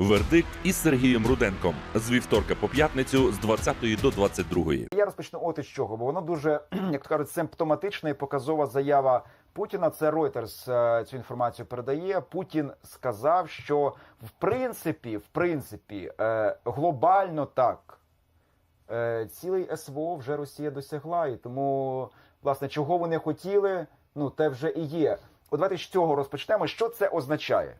Вердикт із Сергієм Руденком з вівторка по п'ятницю з 20 до 22. Я розпочну от із чого, бо воно дуже, як то кажуть, симптоматична і показова заява Путіна. Це Reuters е, цю інформацію передає. Путін сказав, що в принципі, в принципі, е, глобально так. Е, Цілий СВО вже Росія досягла, і тому, власне, чого вони хотіли, ну те вже і є. От давайте з цього розпочнемо. Що це означає?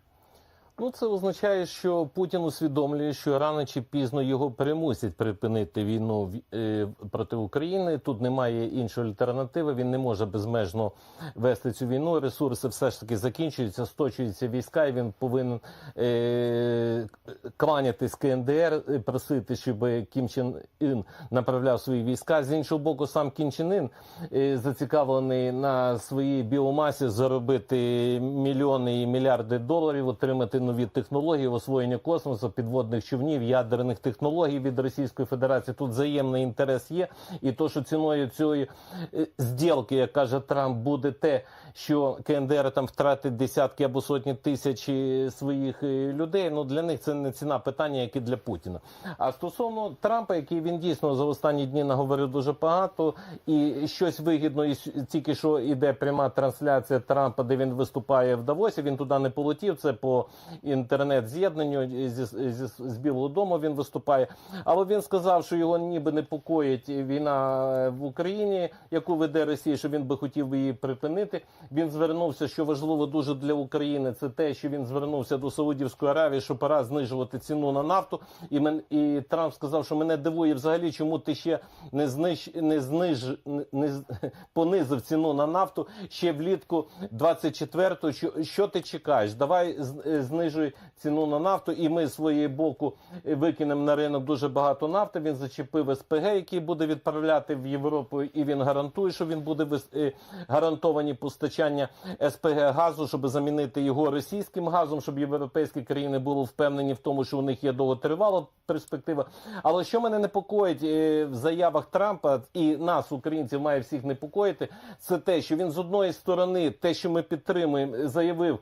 Ну, це означає, що Путін усвідомлює, що рано чи пізно його примусять припинити війну в- е, проти України. Тут немає іншої альтернативи. Він не може безмежно вести цю війну. Ресурси все ж таки закінчуються, сточуються війська, і він повинен е- кланятись КНДР, е, просити, щоб Кім Чен Ін направляв свої війська. З іншого боку, сам Кім Чен Ін е, зацікавлений на своїй біомасі заробити мільйони і мільярди доларів, отримати нові технології, освоєння космосу, підводних човнів, ядерних технологій від Російської Федерації. Тут взаємний інтерес є, і то, що ціною цієї е, зділки, як каже Трамп, буде те, що КНДР там втратить десятки або сотні тисяч е, своїх е, людей. Ну для них це не ціна питання, як і для Путіна. А стосовно Трампа, який він дійсно за останні дні наговорив дуже багато, і щось вигідно, і тільки що іде пряма трансляція Трампа, де він виступає в Давосі. Він туди не полетів. Це по інтернет-з'єднанню зі, зі, з Білого Дому він виступає. Але він сказав, що його ніби непокоїть війна в Україні, яку веде Росія, що він би хотів її припинити. Він звернувся, що важливо дуже для України, це те, що він звернувся до Саудівської Аравії, що пора знижувати ціну на нафту. І мен і Трамп сказав, що мене дивує взагалі, чому ти ще не зниж не зниж не, понизив ціну на нафту ще влітку 24-го. Що, що ти чекаєш? Давай е, знижуй ціну на нафту, і ми своєї боку викинемо на ринок дуже багато нафти. Він зачепив СПГ, який буде відправляти в Європу, і він гарантує, що він буде е, гарантовані постачання СПГ газу, щоб замінити його російським газом, щоб європейські країни були впевнені в тому, що у них є довготривала перспектива. Але що мене непокоїть е, в заявах Трампа і нас, українців, має всіх непокоїти, це те, що він з одної сторони, те, що ми підтримуємо, заявив.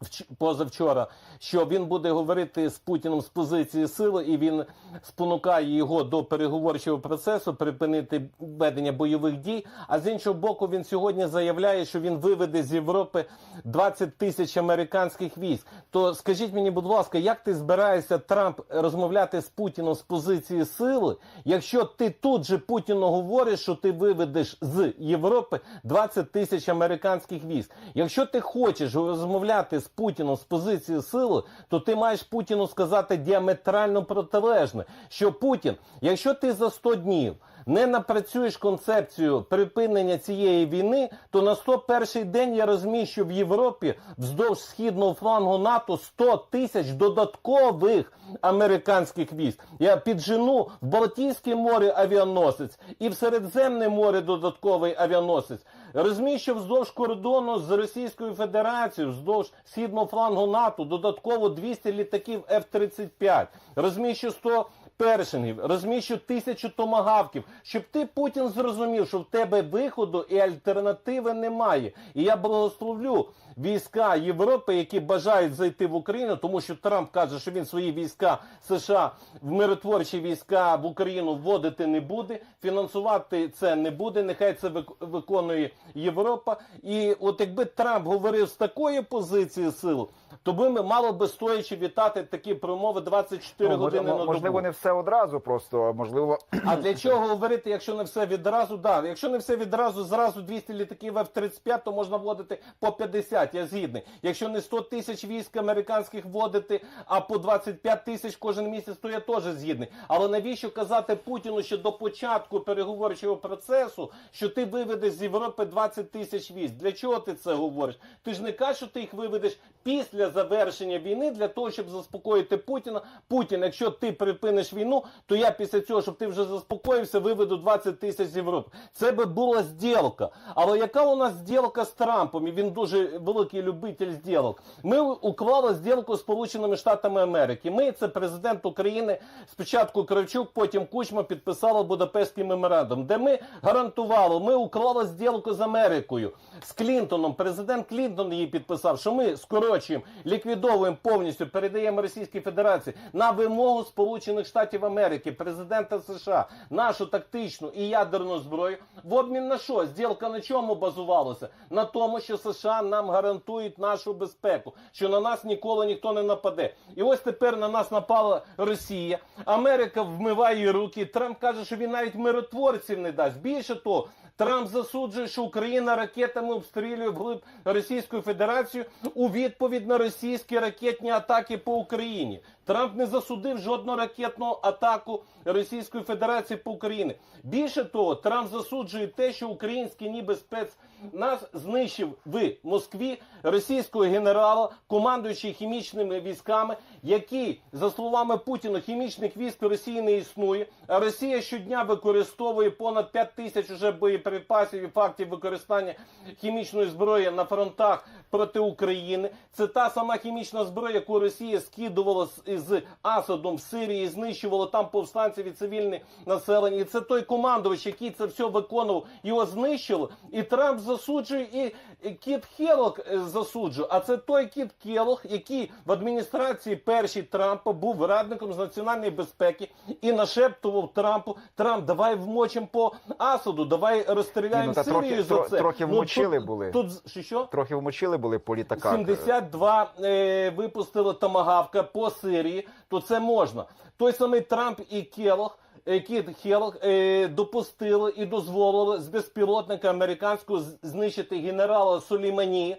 Вч- Позавчора, що він буде говорити з Путіним з позиції сили, і він спонукає його до переговорчого процесу припинити ведення бойових дій. А з іншого боку, він сьогодні заявляє, що він виведе з Європи 20 тисяч американських військ. То скажіть мені, будь ласка, як ти збираєшся Трамп розмовляти з Путіном з позиції сили, якщо ти тут же Путіну говориш, що ти виведеш з Європи 20 тисяч американських військ? Якщо ти хочеш розмовляти з Путіном з позиції сили, то ти маєш Путіну сказати діаметрально протилежне, що Путін, якщо ти за 100 днів не напрацюєш концепцію припинення цієї війни, то на 101 день я розумію, що в Європі вздовж східного флангу НАТО 100 тисяч додаткових американських військ. Я піджену в Балтійське море авіаносець і в Середземне море додатковий авіаносець. Розумію, що вздовж кордону з Російською Федерацією, вздовж східного флангу НАТО, додатково 200 літаків F-35. Розумію, що 100 першингів, розміщу тисячу томагавків, щоб ти Путін зрозумів, що в тебе виходу і альтернативи немає. І я благословлю війська Європи, які бажають зайти в Україну, тому що Трамп каже, що він свої війська США в миротворчі війська в Україну вводити не буде, фінансувати це не буде. Нехай це виконує Європа. І от якби Трамп говорив з такої позиції сил, то би ми мало би стоячи вітати такі промови 24 Ну, години можливо, на можливо, не все одразу, просто можливо. А для чого говорити, якщо не все відразу? Да, якщо не все відразу, зразу 200 літаків F-35, то можна вводити по 50, я згідний. Якщо не 100 тисяч військ американських вводити, а по 25 тисяч кожен місяць, то я теж згідний. Але навіщо казати Путіну ще до початку переговорчого процесу, що ти виведеш з Європи 20 тисяч військ? Для чого ти це говориш? Ти ж не кажеш, що ти їх виведеш після завершення війни для того, щоб заспокоїти Путіна. Путін, якщо ти припиниш війну, то я після цього, щоб ти вже заспокоївся, виведу 20 тисяч з Європи. Це би була зділка. Але яка у нас зділка з Трампом? І він дуже великий любитель зділок. Ми уклали зділку з Сполученими Штатами Америки. Ми, це президент України, спочатку Кравчук, потім Кучма підписали Будапештський меморандум, де ми гарантували, ми уклали зділку з Америкою, з Клінтоном. Президент Клінтон її підписав, що ми скорочуємо, ліквідовуємо повністю, передаємо Російській Федерації на вимогу Сполучених Штатів Америки, президента США, нашу тактичну і ядерну зброю. В обмін на що? Зділка на чому базувалася? На тому, що США нам гарантують нашу безпеку, що на нас ніколи ніхто не нападе. І ось тепер на нас напала Росія. Америка вмиває руки. Трамп каже, що він навіть миротворців не дасть. Більше того. Трамп засуджує, що Україна ракетами обстрілює вглиб Російської Федерації у відповідь на російські ракетні атаки по Україні. Трамп не засудив жодну ракетну атаку Російської Федерації по Україні. Більше того, Трамп засуджує те, що український ніби спец нас знищив в Москві російського генерала, командуючий хімічними військами, який, за словами Путіна, хімічних військ Росії не існує. А Росія щодня використовує понад 5 тисяч уже боєприпасів і фактів використання хімічної зброї на фронтах проти України. Це та сама хімічна зброя, яку Росія скидувала з, з Асадом в Сирії, знищувала там повстанців і цивільне населення. І це той командувач, який це все виконував, його знищили. І Трамп засуджує, і Кіт Хеллог е, засуджує. А це той Кіт Келлог, який в адміністрації першій Трампа був радником з національної безпеки і нашептував Трампу: Трамп, давай вмочимо по Асаду, давай розстріляємо Ні, ну, Сирію трохи- за це. трохи Ну, вмочили тут- були. Тут що? що? Трохи вмочили були по літаках. 72 е, випустили томагавка по Сирії, то це можна. Той самий Трамп і Келох. е, Кіт Хелох е, допустили і дозволили з безпілотника американського знищити генерала Сулеймані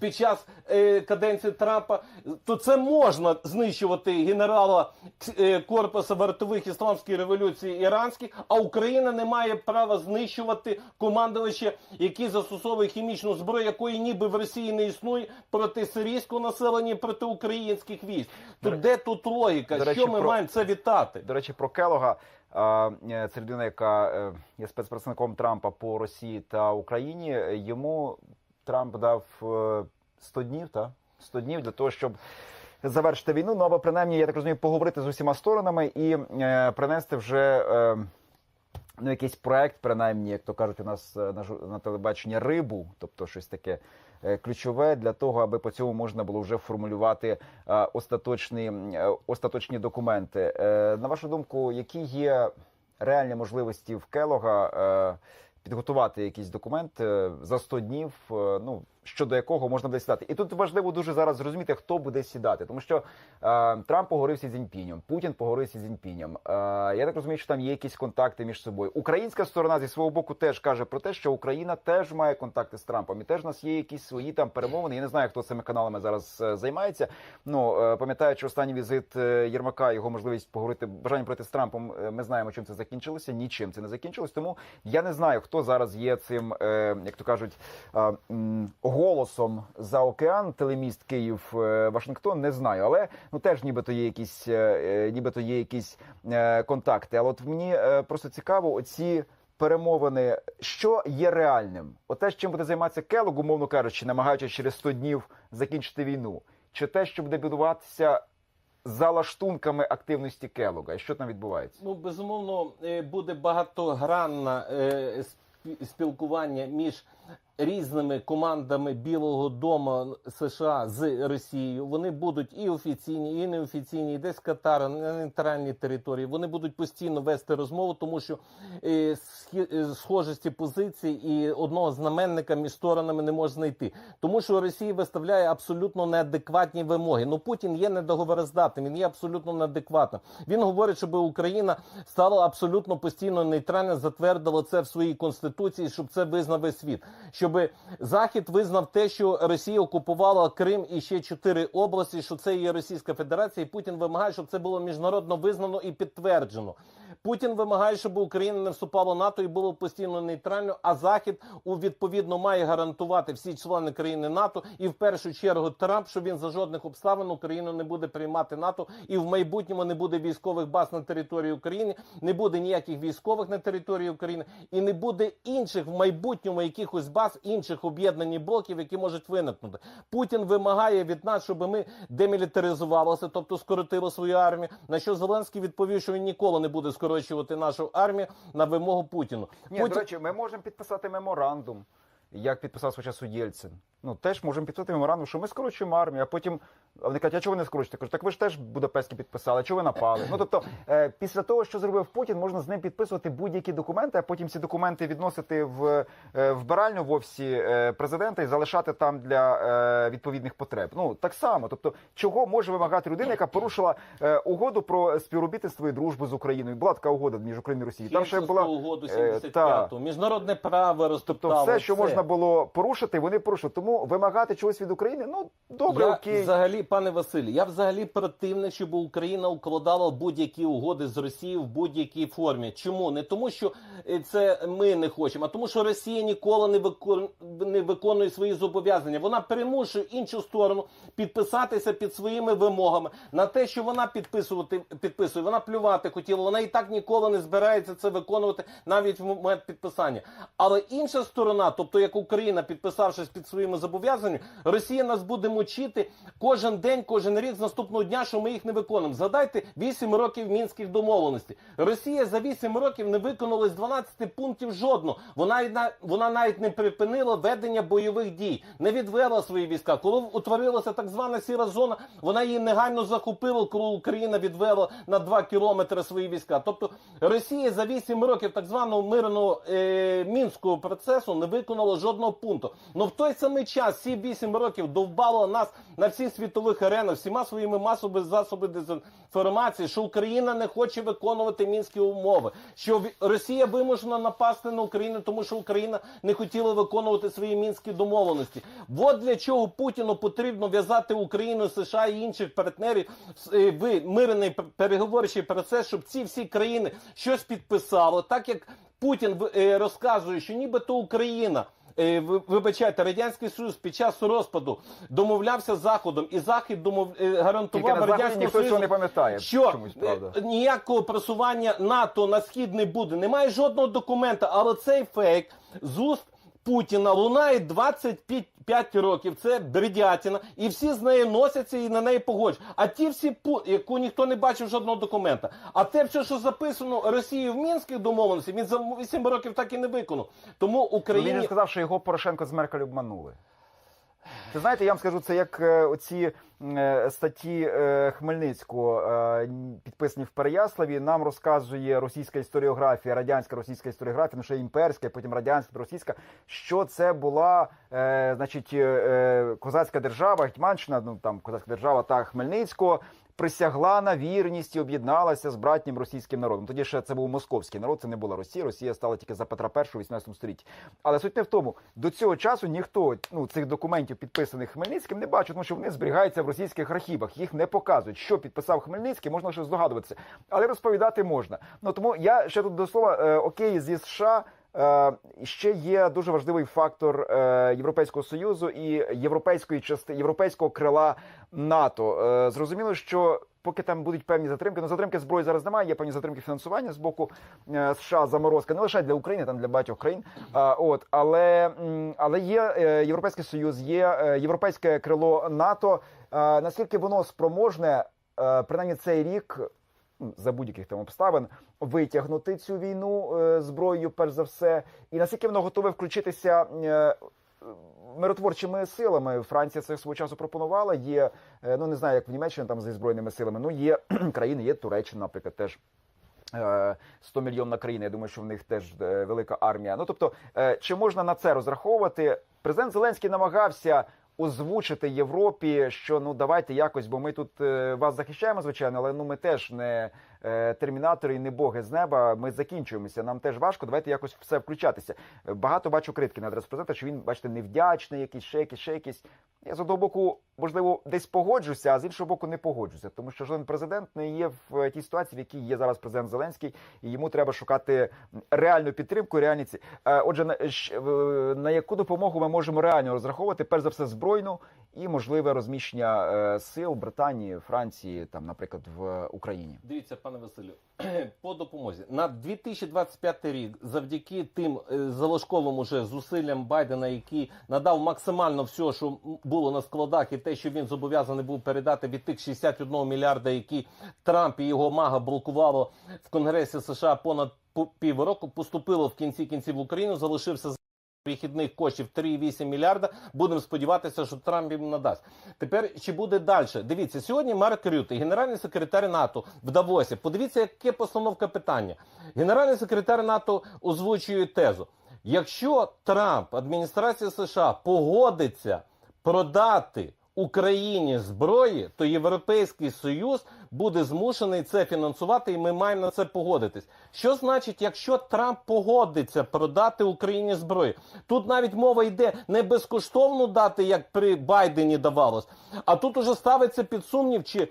під час е, каденції Трампа. То це можна знищувати генерала е, корпусу вартових ісламської революції іранських, а Україна не має права знищувати командувача, який застосовує хімічну зброю, якої ніби в Росії не існує проти сирійського населення, проти українських військ. То де тут логіка? до речі, Що ми про- маємо це вітати? До речі, про Келога. А, е, Це людина, яка е, є спецпредставником Трампа по Росії та Україні. Йому Трамп дав е, 100 днів, та 100 днів для того, щоб завершити війну. Ну або принаймні, я так розумію, поговорити з усіма сторонами і е, принести вже. Е, Ну, якийсь проект, принаймні, як то кажуть, у нас е, на на телебаченні рибу, тобто щось таке е, ключове для того, аби по цьому можна було вже формулювати е, остаточні, е, остаточні документи. Е, На вашу думку, які є реальні можливості в Келога е, підготувати якийсь документ е, за 100 днів, е, ну щодо якого можна буде сідати? І тут важливо дуже зараз зрозуміти, хто буде сідати, тому що е, Трамп поговорив з Цзіньпінем, Путін поговорив з Цзіньпінем. Е, я так розумію, що там є якісь контакти між собою. Українська сторона зі свого боку теж каже про те, що Україна теж має контакти з Трампом, і теж у нас є якісь свої там перемовини. Я не знаю, хто цими каналами зараз е, займається. Ну е, пам'ятаючи останній візит е, Єрмака, його можливість поговорити бажання пройти з Трампом. Ми знаємо, чим це закінчилося. Нічим це не закінчилось. Тому я не знаю, хто зараз є цим, як то кажуть, голосом за океан. Телеміст Київ е, Вашингтон. Не знаю, але ну теж нібито є якісь, е, е, нібито є якісь контакти. Але от мені просто цікаво, оці. Перемовини, що є реальним? Оте, чим буде займатися Келог, умовно кажучи, намагаючись через 100 днів закінчити війну, чи те, що буде будуватися за лаштунками активності Келога? Що там відбувається? Ну, безумовно, буде багатогранне спілкування між різними командами Білого Дому США з Росією. Вони будуть і офіційні, і неофіційні, і десь Катара на нейтральній території. Вони будуть постійно вести розмову, тому що е, е, схожості позицій і одного знаменника між сторонами не можна знайти. Тому що Росія виставляє абсолютно неадекватні вимоги. Ну Путін є недоговороздатним, він є абсолютно неадекватним. Він говорить, щоб Україна стала абсолютно постійно нейтральна, затвердила це в своїй конституції, щоб це визнав світ. Щоб Захід визнав те, що Росія окупувала Крим і ще чотири області, що це є Російська Федерація, і Путін вимагає, щоб це було міжнародно визнано і підтверджено. Путін вимагає, щоб Україна не вступала в НАТО і було постійно нейтрально. А Захід у відповідно має гарантувати всі члени країни НАТО і в першу чергу Трамп, що він за жодних обставин Україну не буде приймати НАТО, і в майбутньому не буде військових баз на території України, не буде ніяких військових на території України, і не буде інших в майбутньому якихось баз інших об'єднані блоків, які можуть виникнути. Путін вимагає від нас, щоб ми демілітаризувалися, тобто скоротили свою армію. На що Зеленський відповів, що він ніколи не буде скорочувати нашу армію на вимогу Путіну. Ні, Путін... до речі, ми можемо підписати меморандум, як підписав свого часу Єльцин. Ну теж можемо підписати меморандум, що ми скорочуємо армію, а потім а вони кажуть, а чого ви не скорочуєте? Кажу, так ви ж теж Будапештський підписали, а чого ви напали? Ну тобто, е, після того, що зробив Путін, можна з ним підписувати будь-які документи, а потім ці документи відносити в е, вбиральню в офісі е, президента і залишати там для е, відповідних потреб. Ну так само, тобто, чого може вимагати людина, яка порушила е, угоду про співробітництво і дружбу з Україною? Була така угода між Україною і Росією. Там ще була угоду е, 75-ту, міжнародне право розтоптало. Тобто все, що все. Можна було порушити, вони порушили. Тому вимагати чогось від України, ну добре, я окей. взагалі, пане Василі, я взагалі противник, щоб Україна укладала будь-які угоди з Росією в будь-якій формі. Чому? Не тому, що е, це ми не хочемо, а тому, що Росія ніколи не викон... не виконує свої зобов'язання. Вона примушує іншу сторону підписатися під своїми вимогами на те, що вона підписувати підписує. Вона плювати хотіла. Вона і так ніколи не збирається це виконувати навіть в момент підписання. Але інша сторона, тобто як Україна, підписавшись під своїми зобов'язаннями, Росія нас буде мучити кожен день, кожен рік з наступного дня, що ми їх не виконуємо. Згадайте 8 років мінських домовленостей. Росія за 8 років не виконала з 12 пунктів жодного. Вона вона навіть не припинила ведення бойових дій, не відвела свої війська. Коли утворилася так звана сіра зона, вона її негайно захопила, коли Україна відвела на 2 кілометри свої війська. Тобто Росія за 8 років так званого мирного е, мінського процесу не виконала жодного пункту. Ну в той самий час всі 8 років довбала нас на всіх світових аренах всіма своїми масовими засобами дезінформації, що Україна не хоче виконувати мінські умови, що Росія вимушена напасти на Україну, тому що Україна не хотіла виконувати свої мінські домовленості. От для чого Путіну потрібно в'язати Україну, США і інших партнерів е, в мирний переговорчий процес, щоб ці всі країни щось підписали, так як Путін е, розказує, що нібито Україна. Е, ви- Вибачайте, радянський союз під час розпаду домовлявся з заходом, і захід домов е, Тільки гарантував на заході радянському ніхто цього союзу, не пам'ятає. що чомусь правда. е, ніякого просування НАТО на схід не буде. Немає жодного документа, але цей фейк з уст Путіна лунає 25 років. Це бредятина, і всі з нею носяться і на неї погоджують. А ті всі яку ніхто не бачив жодного документа. А те, все, що записано Росією в мінських домовленостях, він за 8 років так і не виконав. Тому Ну, Він Україні сказав, що його Порошенко з Меркель обманули. Ти знаєте, я вам скажу, це як е, оці е, статті е, Хмельницького, підписані в Переяславі, нам розказує російська історіографія, радянська російська історіографія, ну ще імперська, потім радянська, російська, що це була, значить, козацька держава, Гетьманщина, ну там козацька держава та Хмельницького. Присягла на вірність і об'єдналася з братнім російським народом. Тоді ще це був московський народ, це не була Росія. Росія стала тільки за Петра І у 18 столітті. Але суть не в тому, до цього часу ніхто ну цих документів, підписаних Хмельницьким, не бачив, тому що вони зберігаються в російських архівах. Їх не показують. Що підписав Хмельницький, можна лише здогадуватися, але розповідати можна. Ну тому я ще тут до слова е, окей зі США. Е, ще є дуже важливий фактор е, Європейського союзу і європейської частини європейського крила НАТО. Е, зрозуміло, що поки там будуть певні затримки, ну затримки зброї зараз немає. Є певні затримки фінансування з боку США, заморозка не лише для України, там для багатьох країн. От але, але є Європейський Союз, є європейське крило НАТО. Наскільки воно спроможне, принаймні цей рік за будь-яких там обставин витягнути цю війну е, зброєю, перш за все, і наскільки воно готове включитися. е, Миротворчими силами Франція це свого часу пропонувала. Є е, ну не знаю, як в Німеччині там зі збройними силами. Ну є країни, є Туреччина, наприклад, теж. е, 100 мільйонна країна. Я думаю, що в них теж велика армія. Ну тобто, чи можна на це розраховувати? Президент Зеленський намагався озвучити Європі, що ну давайте якось, бо ми тут е, вас захищаємо, звичайно, але ну ми теж не е, термінатори і не боги з неба. Ми закінчуємося. Нам теж важко. Давайте якось все включатися. Е, Багато бачу критики на адресу президента, що він, бачите, невдячний, якийсь ще якийсь, ще якийсь. Я з одного боку, можливо, десь погоджуся, а з іншого боку, не погоджуся, тому що жоден президент не є в тій ситуації, в якій є зараз президент Зеленський, і йому треба шукати реальну підтримку, реальні ці. Е, Отже, на, яку допомогу ми можемо реально розраховувати? Перш за все, збройну і можливе розміщення е, сил Британії, Франції, там, наприклад, в Україні. Дивіться, пане Василю, по допомозі на 2025 рік, завдяки тим е, залишковим уже зусиллям Байдена, який надав максимально все, що було на складах, і те, що він зобов'язаний був передати від тих 61 мільярда, які Трамп і його мага блокувало в Конгресі США понад по- півроку, поступило в кінці кінців в Україну, залишився Вихідних коштів 3,8 мільярда. Будемо сподіватися, що Трамп їм надасть. Тепер чи буде далі? Дивіться, сьогодні Марк Рюте, генеральний секретар НАТО в Давосі. Подивіться, яке постановка питання. Генеральний секретар НАТО озвучує тезу: якщо Трамп, адміністрація США погодиться продати Україні зброї, то Європейський Союз буде змушений це фінансувати, і ми маємо на це погодитись. Що значить, якщо Трамп погодиться продати Україні зброю? Тут навіть мова йде не безкоштовно дати, як при Байдені давалось, а тут уже ставиться під сумнів, чи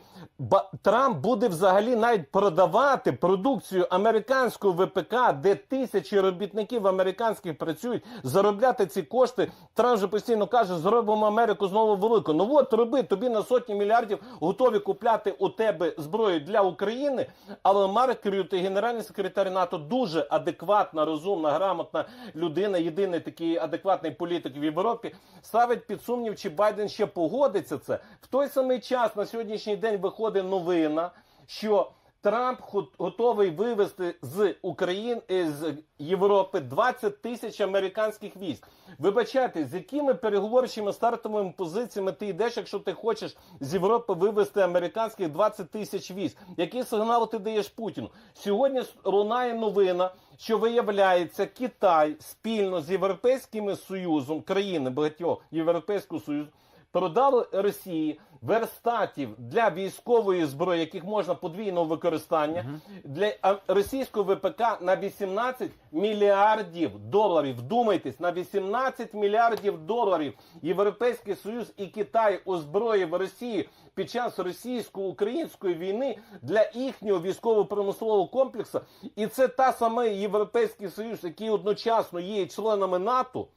Трамп буде взагалі навіть продавати продукцію американського ВПК, де тисячі робітників американських працюють, заробляти ці кошти. Трамп же постійно каже, зробимо Америку знову велику. Ну от роби тобі на сотні мільярдів готові купляти у тебе зброю для України. Але Марк Крюти, генеральний секретар НАТО, дуже адекватна, розумна, грамотна людина, єдиний такий адекватний політик в Європі, ставить під сумнів, чи Байден ще погодиться це. В той самий час на сьогоднішній день виходить новина, що Трамп готовий вивезти з України е, з Європи 20 тисяч американських військ. Вибачайте, з якими переговорчими стартовими позиціями ти йдеш, якщо ти хочеш з Європи вивезти американських 20 тисяч військ? Який сигнал ти даєш Путіну? Сьогодні лунає новина, що виявляється, Китай спільно з Європейським Союзом, країни багатьох Європейського Союзу, продали Росії верстатів для військової зброї, яких можна подвійного використання для російського ВПК на 18 мільярдів доларів. Вдумайтесь, на 18 мільярдів доларів Європейський Союз і Китай озброїв Росію під час російсько-української війни для їхнього військово-промислового комплексу. І це та саме Європейський Союз, який одночасно є членами НАТО.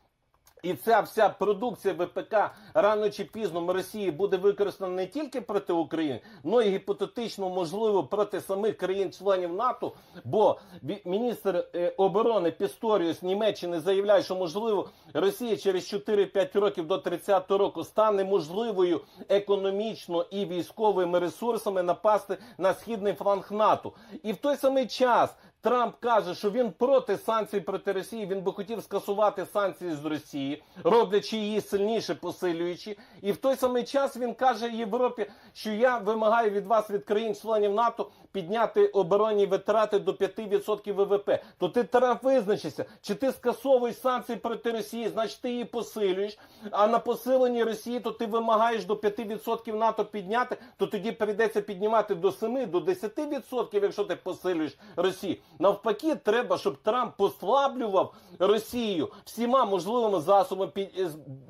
І ця вся продукція ВПК рано чи пізно Росії буде використана не тільки проти України, але й гіпотетично можливо проти самих країн-членів НАТО. Бо міністр е, оборони Пісторіус Німеччини заявляє, що можливо Росія через 4-5 років до 30-го року стане можливою економічно і військовими ресурсами напасти на східний фланг НАТО. І в той самий час Трамп каже, що він проти санкцій проти Росії. Він би хотів скасувати санкції з Росії, роблячи її сильніше, посилюючи. І в той самий час він каже Європі, що я вимагаю від вас, від країн-членів НАТО, підняти оборонні витрати до 5% ВВП. То ти Трамп визначишся, чи ти скасовуєш санкції проти Росії, значить ти її посилюєш. А на посиленні Росії, то ти вимагаєш до 5% НАТО підняти, то тоді прийдеться піднімати до 7, до 10%, якщо ти посилюєш Росію. Навпаки, треба, щоб Трамп послаблював Росію всіма можливими засобами під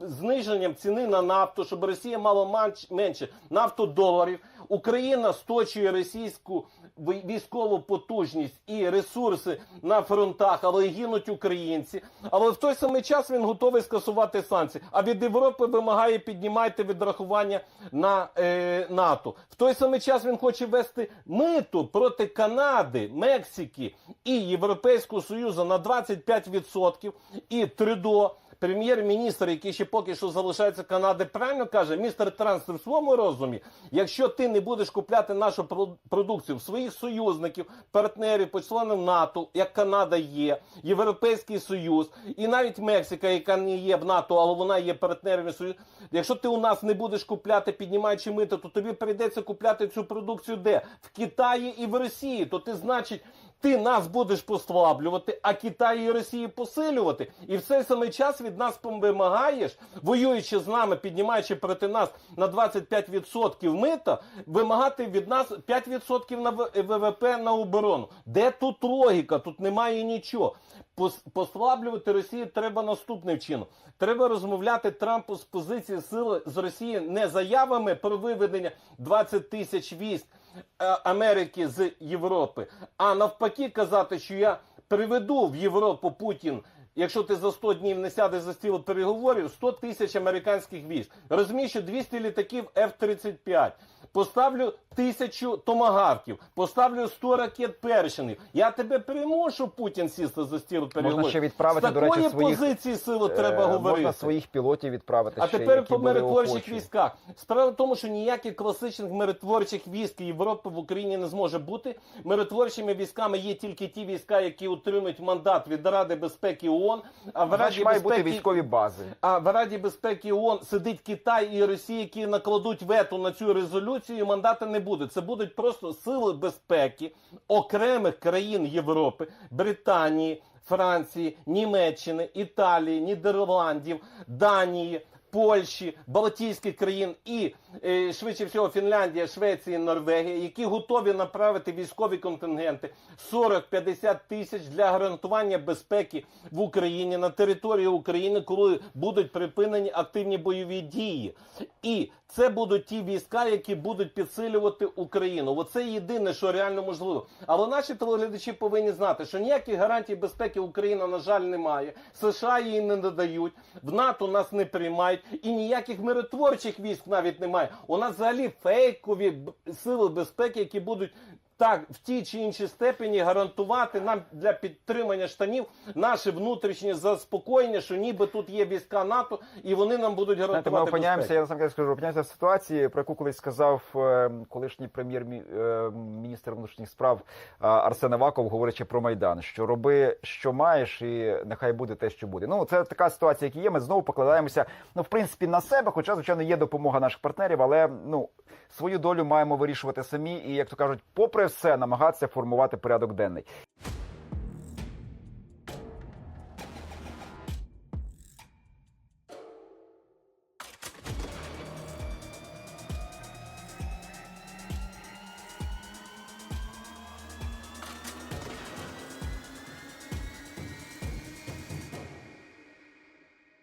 зниженням ціни на нафту, щоб Росія мала менше нафтодоларів. Україна сточує російську військову потужність і ресурси на фронтах, але гинуть українці. Але в той самий час він готовий скасувати санкції. А від Європи вимагає піднімайте відрахування на е, НАТО. В той самий час він хоче вести миту проти Канади, Мексики і Європейського Союзу на 25%. І Трюдо, прем'єр-міністр, який ще поки що залишається Канади, правильно каже, містер Транс, в своєму розумі, якщо ти не будеш купляти нашу про- продукцію в своїх союзників, партнерів, по членам НАТО, як Канада є, Європейський Союз, і навіть Мексика, яка не є в НАТО, але вона є партнером Союзу. Якщо ти у нас не будеш купляти, піднімаючи мито, то тобі прийдеться купляти цю продукцію де? В Китаї і в Росії. То ти, значить, ти нас будеш послаблювати, а Китай і Росії посилювати. І в цей самий час від нас вимагаєш, воюючи з нами, піднімаючи проти нас на 25% мита, вимагати від нас 5% на ВВП на оборону. Де тут логіка? Тут немає нічого. Послаблювати Росію треба наступним чином. Треба розмовляти Трампу з позиції сили з Росії не заявами про виведення 20 тисяч військ Америки з Європи, а навпаки казати, що я приведу в Європу Путін Якщо ти за 100 днів не сядеш за стіл переговорів, 100 тисяч американських військ. Розміщу 200 літаків F-35. Поставлю тисячу томагавків, поставлю 100 ракет першинів. Я тебе примушу, Путін сісти за стіл переговорів. Можна ще відправити, З до речі, своїх, позиції сили Е, треба говорити. Можна своїх пілотів відправити А ще, тепер по миротворчих військах. Справа в тому, що ніяких класичних миротворчих військ Європи в Україні не зможе бути. Миротворчими військами є тільки ті війська, які отримують мандат від Ради безпеки ООН. А в Раді має бути військові бази. а в Раді безпеки ООН сидить Китай і Росія, які накладуть вето на цю резолюцію. І Мандата не буде. Це будуть просто сили безпеки окремих країн Європи, Британії, Франції, Німеччини, Італії, Нідерландів, Данії. Польщі, Балтійських країн і е, швидше всього Фінляндія, Швеція, Норвегія, які готові направити військові контингенти 40-50 тисяч для гарантування безпеки в Україні на території України, коли будуть припинені активні бойові дії. І це будуть ті війська, які будуть підсилювати Україну. Оце єдине, що реально можливо. Але наші телеглядачі повинні знати, що ніяких гарантій безпеки Україна, на жаль, немає. США її не надають, в НАТО нас не приймають, і ніяких миротворчих військ навіть немає. У нас взагалі фейкові сили безпеки, які будуть. Так, в тій чи іншій степені гарантувати нам для підтримання штанів наше внутрішнє заспокоєння, що ніби тут є війська НАТО, і вони нам будуть Знаєте, гарантувати ми опиняємося, я насамперед скажу, опиняємося в ситуації, про яку колись сказав е, колишній прем'єр-міністр внутрішніх справ е, Арсен Аваков, говорячи про Майдан, що роби, що маєш, і нехай буде те, що буде. Ну, це така ситуація, яка є. Ми знову покладаємося, ну, в принципі, на себе, хоча, звичайно, є допомога наших партнерів, але ну, свою долю маємо вирішувати самі і, як то кажуть, попри все, намагатися формувати порядок денний.